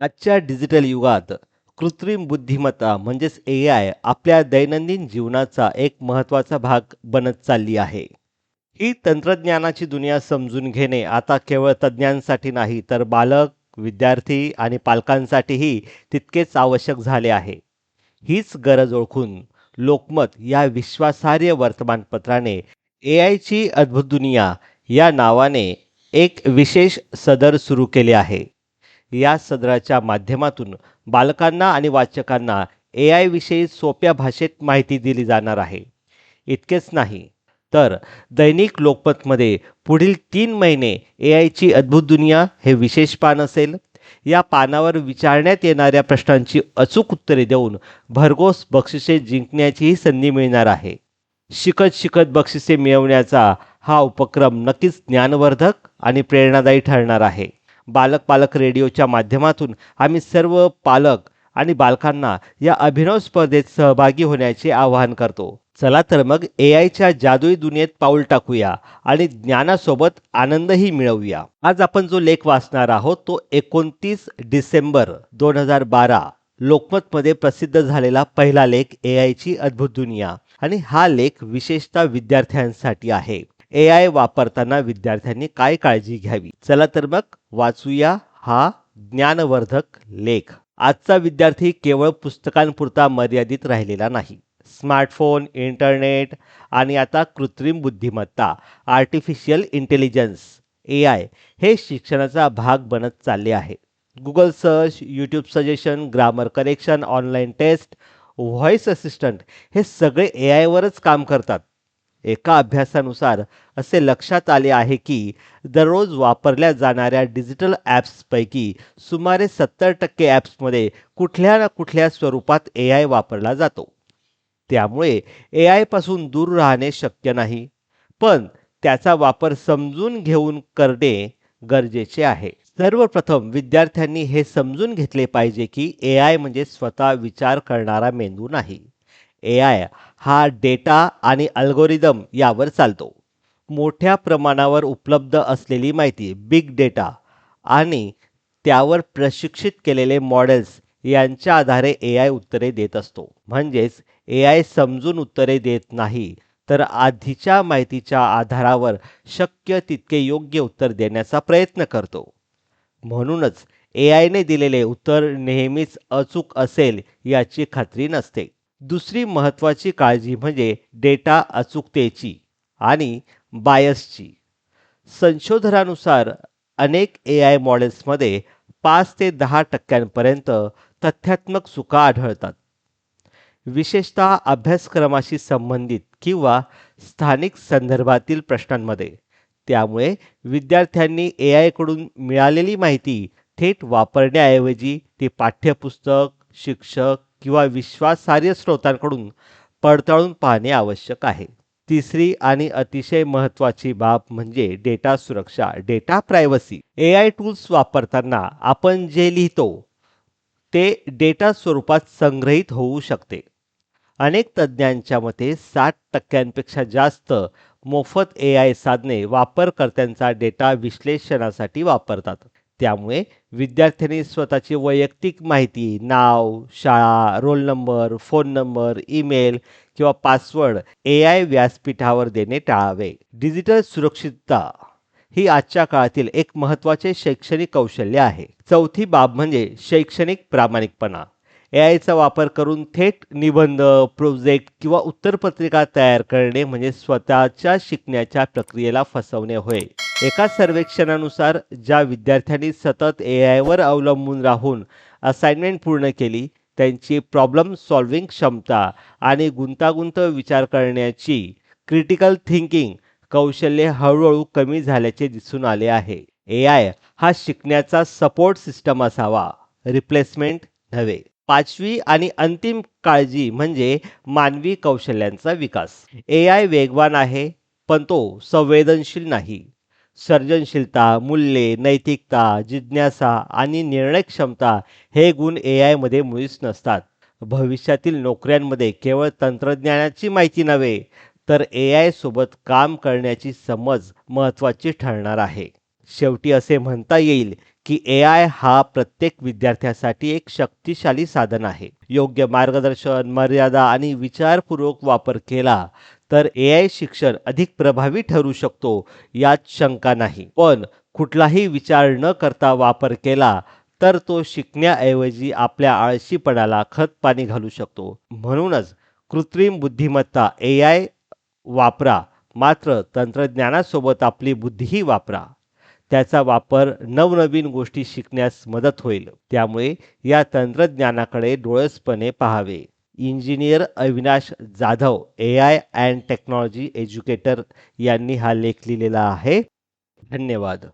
आजच्या डिजिटल युगात कृत्रिम बुद्धिमत्ता म्हणजेच ए आय आपल्या दैनंदिन जीवनाचा एक महत्त्वाचा भाग बनत चालली आहे. ही तंत्रज्ञानाची दुनिया समजून घेणे आता केवळ तज्ज्ञांसाठी नाही तर बालक विद्यार्थी आणि पालकांसाठीही तितकेच आवश्यक झाले आहे. हीच गरज ओळखून लोकमत या विश्वासार्ह वर्तमानपत्राने ए आयची अद्भुत दुनिया या नावाने एक विशेष सदर सुरू केले आहे. या सदराच्या माध्यमातून बालकांना आणि वाचकांना ए आयविषयी सोप्या भाषेत माहिती दिली जाणार आहे. इतकेच नाही तर दैनिक लोकमतमध्ये पुढील तीन महिने ए आयची अद्भुत दुनिया हे विशेष पान असेल. या पानावर विचारण्यात येणाऱ्या प्रश्नांची अचूक उत्तरे देऊन भरघोस बक्षिसे जिंकण्याचीही संधी मिळणार आहे. शिकत शिकत बक्षिसे मिळवण्याचा हा उपक्रम नक्कीच ज्ञानवर्धक आणि प्रेरणादायी ठरणार आहे. बालक पालक रेडिओच्या माध्यमातून आम्ही सर्व पालक आणि बालकांना या अभिनव स्पर्धेत सहभागी होण्याचे आवाहन करतो. चला तर मग ए आयच्या जादुई दुनियेत पाऊल टाकूया आणि ज्ञानासोबत आनंदही मिळवूया. आज आपण जो लेख वाचणार आहोत तो एकोणतीस डिसेंबर दोन हजार बारा लोकमतमध्ये प्रसिद्ध झालेला पहिला लेख ए आयची अद्भुत दुनिया आणि हा लेख विशेषतः विद्यार्थ्यांसाठी आहे. ए आय वापरताना विद्यार्थ्यांनी काय काळजी घ्यावी? चला तर मग वाचूया हा ज्ञानवर्धक लेख. आजचा विद्यार्थी केवळ पुस्तकांपुरता मर्यादित राहिलेला नाही. स्मार्टफोन इंटरनेट आणि आता कृत्रिम बुद्धिमत्ता आर्टिफिशियल इंटेलिजन्स ए आय हे शिक्षणाचा भाग बनत चालले आहे. Google search YouTube suggestion grammar correction online test voice assistant हे सगळे ए आयवरच काम करतात. एका अभ्यासानुसार असे लक्षात आले आहे की दररोज वापरल्या जाणाऱ्या डिजिटल ॲप्सपैकी सुमारे सत्तर टक्के ॲप्समध्ये कुठल्या ना कुठल्या स्वरूपात ए आय वापरला जातो. त्यामुळे ए आयपासून दूर राहणे शक्य नाही पण त्याचा वापर समजून घेऊन करणे गरजेचे आहे. सर्वप्रथम विद्यार्थ्यांनी हे समजून घेतले पाहिजे की ए आय म्हणजे स्वतः विचार करणारा मेंदू नाही. ए आय हा डेटा आणि अल्गोरिदम यावर चालतो. मोठ्या प्रमाणावर उपलब्ध असलेली माहिती बिग डेटा आणि त्यावर प्रशिक्षित केलेले मॉडेल्स यांच्या आधारे ए आय उत्तरे देत असतो. म्हणजेच ए आय समजून उत्तरे देत नाही तर आधीच्या माहितीच्या आधारावर शक्य तितके योग्य उत्तर देण्याचा प्रयत्न करतो. म्हणूनच ए आयने दिलेले उत्तर नेहमीच अचूक असेल याची खात्री नसते. दुसरी महत्त्वाची काळजी म्हणजे डेटा अचूकतेची आणि बायसची. संशोधनानुसार अनेक ए आय मॉडेल्समध्ये पाच ते दहा टक्क्यांपर्यंत तथ्यात्मक चुका आढळतात. विशेषतः अभ्यासक्रमाशी संबंधित किंवा स्थानिक संदर्भातील प्रश्नांमध्ये. त्यामुळे विद्यार्थ्यांनी ए आयकडून मिळालेली माहिती थेट वापरण्याऐवजी ती पाठ्यपुस्तक शिक्षक किंवा विश्वासार्ह स्रोतांकडून पडताळून पाहणे आवश्यक आहे. तिसरी आणि अतिशय महत्त्वाची बाब म्हणजे डेटा सुरक्षा data privacy. A I tools वापरताना आपण जे लिहितो ते डेटा स्वरूपात संग्रहित होऊ शकते. अनेक तज्ज्ञांच्या मते साठ टक्क्यांपेक्षा जास्त मोफत ए आय साधने वापरकर्त्यांचा डेटा विश्लेषणासाठी वापरतात. त्यामुळे विद्यार्थ्यांनी स्वतःची वैयक्तिक माहिती नाव शाळा roll number phone number email किंवा पासवर्ड ए आय व्यासपीठावर देणे टाळावे. डिजिटल सुरक्षितता ही आजच्या काळातील एक महत्त्वाचे शैक्षणिक कौशल्य आहे. चौथी बाब म्हणजे शैक्षणिक प्रामाणिकपणा. ए आयचा वापर करून थेट निबंध प्रोजेक्ट किंवा उत्तरपत्रिका तयार करणे म्हणजे स्वतःच्या शिकण्याच्या प्रक्रियेला फसवणे होय. एका सर्वेक्षणानुसार ज्या विद्यार्थ्यांनी सतत ए आयवर अवलंबून राहून असाइनमेंट पूर्ण केली त्यांची प्रॉब्लेम सॉल्विंग क्षमता आणि गुंतागुंत विचार करण्याची क्रिटिकल थिंकिंग कौशल्य हळूहळू कमी झाल्याचे दिसून आले आहे. ए आय हा शिकण्याचा सपोर्ट सिस्टम असावा रिप्लेसमेंट नव्हे. पाचवी आणि अंतिम काळजी म्हणजे मानवी कौशल्यांचा विकास. ए आय वेगवान आहे पण तो संवेदनशील नाही. सर्जनशीलता मूल्ये नैतिकता जिज्ञासा आणि निर्णय क्षमता हे गुण ए आयमध्ये मुळीच नसतात. भविष्यातील नोकऱ्यांमध्ये केवळ तंत्रज्ञानाची माहिती नव्हे तर ए आय सोबत काम करण्याची समज महत्त्वाची ठरणार आहे. शेवटी असे म्हणता येईल की ए आय हा प्रत्येक विद्यार्थ्यासाठी एक शक्तिशाली साधन आहे. योग्य मार्गदर्शन मर्यादा आणि विचारपूर्वक वापर केला तर ए आय शिक्षण अधिक प्रभावी ठरू शकतो यात शंका नाही. पण कुठलाही विचार न करता वापर केला तर तो शिकण्याऐवजी आपल्या आळशीपणाला खत पाणी घालू शकतो. म्हणूनच कृत्रिम बुद्धिमत्ता ए आय वापरा मात्र तंत्रज्ञानासोबत आपली बुद्धीही वापरा. त्याचा वापर नवनवीन गोष्टी शिकण्यास मदत होईल. त्यामुळे या तंत्रज्ञानाकडे डोळसपणे पाहावे. Engineer Avinash Jadhav A I and technology educator यांनी हा लेख लिहिलेला आहे. धन्यवाद.